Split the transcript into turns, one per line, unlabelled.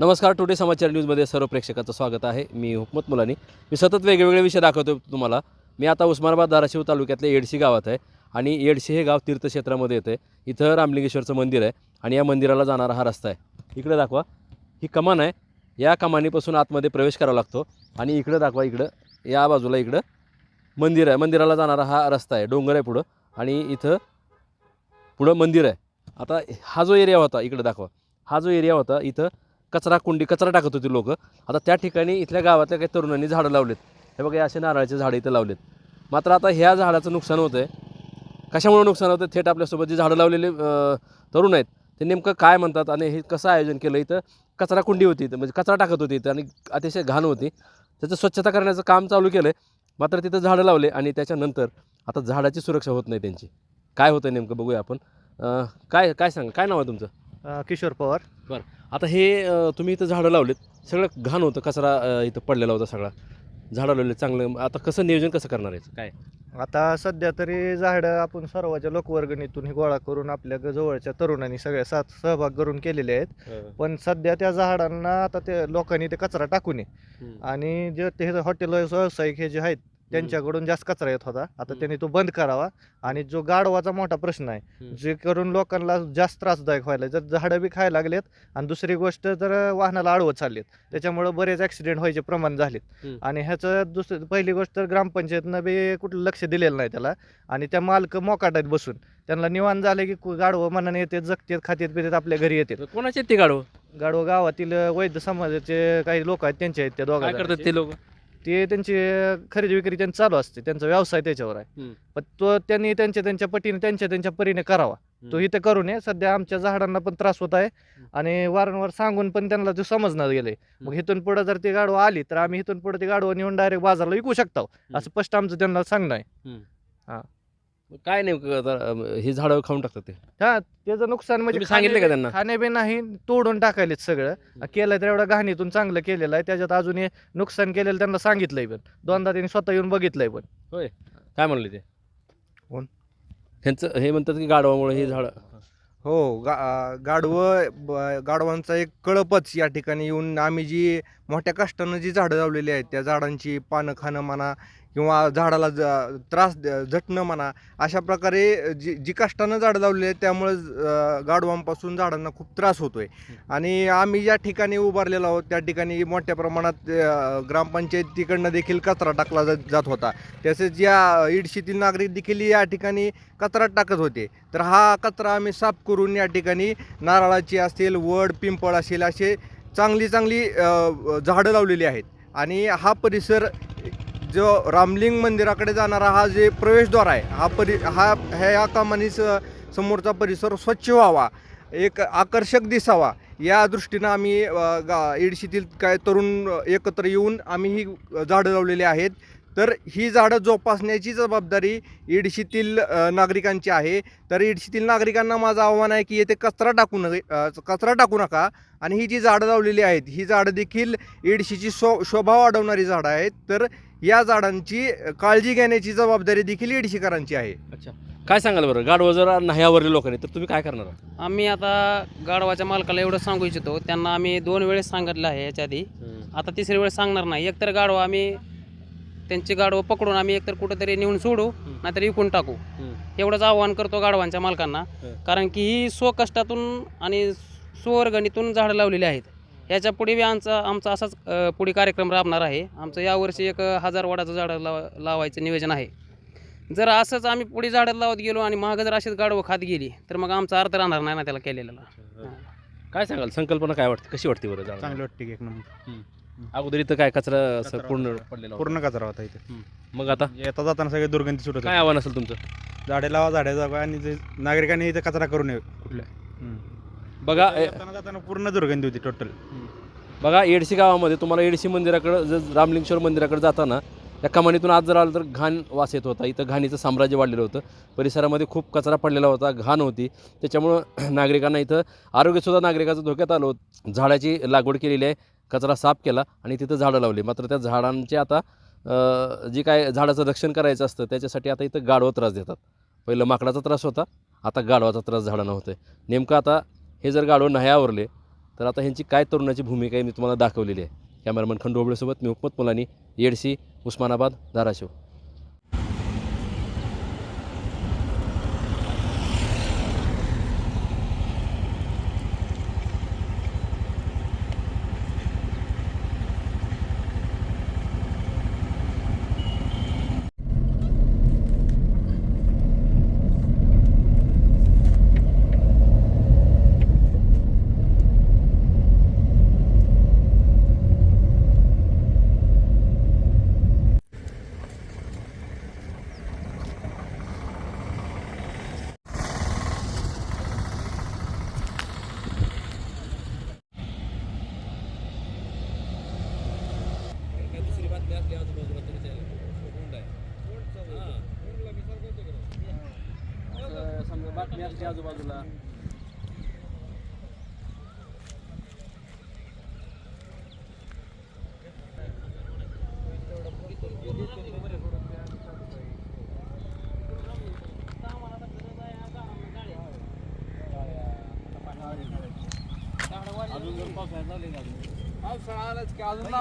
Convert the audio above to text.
नमस्कार टुडे समाचार न्यूजमध्ये सर्व प्रेक्षकाचं स्वागत आहे. मी हुकमत मुलानी. मी सतत वेगवेगळे विषय दाखवतो तुम्हाला. मी आता उस्मानाबाद धाराशिव तालुक्यातल्या येडशी गावात आहे आणि येडशी हे गाव तीर्थक्षेत्रामध्ये येतं आहे इथं रामलिंगेश्वरचं मंदिर आहे आणि या मंदिराला जाणारा हा रस्ता आहे. इकडे दाखवा. ही कमान आहे. या कमानीपासून आतमध्ये प्रवेश करावा लागतो आणि इकडं दाखवा इकडं. या बाजूला इकडं मंदिर आहे. मंदिराला जाणारा हा रस्ता आहे. डोंगर आहे पुढं आणि इथं पुढं मंदिर आहे. आता हा जो एरिया होता इकडं दाखवा. हा जो एरिया होता इथं कचरा कुंडी कचरा टाकत होती लोक. आता त्या ठिकाणी इथल्या गावातल्या काही तरुणांनी झाडं लावलेत. हे बघा असे नारळाचे झाडं इथं लावलेत. मात्र आता ह्या झाडाचं नुकसान होतं आहे कशामुळे नुकसान होतं थेट आपल्यासोबत जे झाडं लावलेले तरुण आहेत ते नेमकं काय म्हणतात आणि हे कसं आयोजन केलं इथं? कचरा कुंडी होती इथं म्हणजे कचरा टाकत होती इथं आणि अतिशय घाण होती. त्याचं स्वच्छता करण्याचं काम चालू केलं आहे मात्र तिथं झाडं लावले आणि त्याच्यानंतर आता झाडाची सुरक्षा होत नाही त्यांची. काय होतं नेमकं बघूया आपण. काय काय सांगा? काय नाव आहे तुमचं?
अ, किशोर पवार.
आता हे अ, तुम्ही इथं झाडं लावलेत. सगळं घाण होतं कचरा अ, इथं पडलेला होता सगळा. झाडं लावले चांगलं. आता कसं नियोजन कसं करणार आहे काय?
आता सध्या तरी झाडं आपण सर्वाच्या लोकवर्गणीतून हे गोळा करून आपल्या ग- जवळच्या तरुणांनी सगळ्या साथ सहभाग करून केलेले आहेत. पण सध्या त्या झाडांना आता ते लोकांनी ते कचरा टाकू नये. आणि जे ते हॉटेल व्यावसायिक हे जे आहेत त्यांच्याकडून जास्त कचरा येत होता. आता. त्यांनी तो बंद करावा आणि जो गाढवाचा मोठा प्रश्न आहे. जे करून लोकांना जास्त त्रासदायक व्हायला जर झाडं बी खायला लागलेत आणि दुसरी गोष्ट जर वाहनाला आडवत चाललेत त्याच्यामुळे बरेच ॲक्सिडेंट व्हायचे प्रमाण झालेत. आणि ह्याचं दुसरं पहिली गोष्ट तर ग्रामपंचायतनं बी कुठलं लक्ष दिलेलं नाही त्याला. आणि त्या मालक मोकाटात बसून त्यांना निवांत झाले की गाढवं मनाने येतात जगतात खात्यात पितात आपल्या घरी येतात.
कोणाचे ते गाडव
गाढवं गावातील वैद्य समाजाचे काही लोक आहेत त्यांचे आहेत त्या
काय
दोघा
करतात ते लोक?
ते त्यांची खरेदी विक्री त्यांचं चालू असते त्यांचा व्यवसाय त्याच्यावर आहे. पण तो त्यांनी त्यांच्या त्यांच्या पटीने त्यांच्या त्यांच्या परीने करावा. तो इथे करू नये सध्या आमच्या झाडांना पण त्रास होत आहे आणि वारंवार सांगून पण त्यांना ते समजणार गेले. मग इथून पुढे जर ती गाडवं आली तर आम्ही इथून पुढे ती गाडवं नेऊन डायरेक्ट बाजारला विकू शकतो. असं स्पष्ट आमचं त्यांना सांगणं आहे.
काय नेमकं अम, ही झाडं खाऊन टाकतात ते?
हा त्याचं नुकसान म्हणजे
तुम्ही सांगितलं का त्यांना?
खाणे बी नाही तोडून टाकायलेत सगळं. केलं तर एवढं घाणीतून चांगलं केलेलं आहे त्याच्यात अजून हे नुकसान केलेलं त्यांना सांगितलंय पण. दोनदा त्यांनी स्वतः येऊन बघितलंय पण.
काय म्हणले ते?
कोण?
ह्यांचं हे म्हणतात की गाडवामुळे ही झाडं.
हो गा गाढवं ब- गाढवांचा एक कळपच या ठिकाणी येऊन आम्ही जी मोठ्या कष्टानं जी झाडं लावलेली आहेत त्या झाडांची पानं खाणं म्हणा किंवा झाडाला ज त्रास झटणं म्हणा अशा प्रकारे जी जी कष्टानं झाडं लावलेली आहेत त्यामुळे गाढवांपासून झाडांना खूप त्रास होतोय. आणि आम्ही ज्या ठिकाणी उभारलेलो आहोत त्या ठिकाणी मोठ्या प्रमाणात ग्रामपंचायतीकडनं देखील कचरा टाकला जात होता. तसेच या इडशीतील नागरिक देखील या ठिकाणी कचरा टाकत होते. तर हा कचरा आम्ही साफ करून या ठिकाणी नारळाची असेल वड पिंपळ असेल असे चांगली चांगली झाडं लावलेली आहेत. आणि हा परिसर जो रामलिंग मंदिराकडे जाणारा हा जे प्रवेशद्वार आहे हा परि हा ह्या कामाने स समोरचा परिसर स्वच्छ व्हावा एक आकर्षक दिसावा या दृष्टीनं आम्ही गा इडशीतील काय तरुण एकत्र येऊन आम्ही ही झाडं लावलेली आहेत. तर ही झाडं जोपासण्याची जबाबदारी इडशीतील नागरिकांची आहे. तर इडशीतील नागरिकांना माझं आव्हान आहे की येथे कचरा टाकू नये कचरा टाकू नका. आणि ही जी झाडं लावलेली आहेत ही झाडं देखील इडशीची शो शोभा वाढवणारी झाडं आहेत. तर या झाडांची काळजी घेण्याची जबाबदारी देखील इडशीकरांची आहे.
अच्छा. काय सांगाल बरं? गाडवं जर नाही आवरले लोकांनी तर तुम्ही काय करणार?
आम्ही आता गाढवाच्या मालकाला एवढं सांगू इच्छितो. त्यांना आम्ही दोन वेळेस सांगितलं आहे याच्या आधी. आता तिसरी वेळेस सांगणार नाही. एकतर गाढवा आम्ही त्यांची गाढवं पकडून आम्ही एकतर कुठंतरी नेऊन सोडू. नाहीतर विकून टाकू. एवढंच आव्हान करतो गाढवांच्या मालकांना. कारण की ही स्वकष्टातून आणि स्ववर्गणीतून झाडं लावलेली आहेत. याच्यापुढे बी आमचा आमचा असाच पुढे कार्यक्रम राबणार आहे. आमचं यावर्षी एक हजार वडाचं झाडं लाव लावायचं नियोजन आहे. जर असंच आम्ही पुढे झाडं लावत गेलो आणि महाग जर अशीच गाढवं खात गेली तर मग आमचा अर्थ राहणार नाही ना त्याला केलेला.
काय सांगाल? संकल्पना काय वाटते? कशी वाटते बरं
चांगलं वाटते एक नंबर.
अगोदर इथं काय कचरा असं
कचरा
पूर्ण
होता.
पडलेला होता.
पूर्ण कचरा होता इथे.
मग आता?
येता जाताना सगळे दुर्गंधी सुटत
काय
होते.
आव्हान असेल तुमचं?
झाडे लावा झाडे जागा आणि जे नागरिकांनी इथे कचरा करू नये कुठल्या.
बघा ए-
जाताना जाताना पूर्ण दुर्गंधी होती टोटल
बघा येडशी गावामध्ये तुम्हाला येडशी मंदिराकडं जर रामलिंगेश्वर मंदिराकडे जाताना त्या कमानीतून आज जर आलं तर घाण वास येत होता. इथं घाणीचं साम्राज्य वाढलेलं होतं. परिसरामध्ये खूप कचरा पडलेला होता घाण होती. त्याच्यामुळं नागरिकांना इथं आरोग्यसुद्धा नागरिकाचं धोक्यात आलं होतं. झाडाची लागवड केलेली आहे. कचरा साफ केला आणि तिथं झाडं लावली. मात्र त्या झाडांचे आता जी काय झाडाचं रक्षण करायचं असतं त्याच्यासाठी आता इथं गाढवा त्रास देतात. पहिलं माकडाचा त्रास होता आता गाढवाचा त्रास झाडांना होतो आहे नेमकं आता हे जर गाढव नाही आवरले तर आता ह्यांची काय तरुणाची भूमिका आहे मी तुम्हाला दाखवलेली आहे. कॅमेरामन खंडोबळेसोबत मी उपमत मुलांनी येडशी उस्मानाबाद धाराशिव. बातमी असते आजूबाजूला. अजून जर पावसाळ्यात आले अजून पावसाळा आलाच की अजून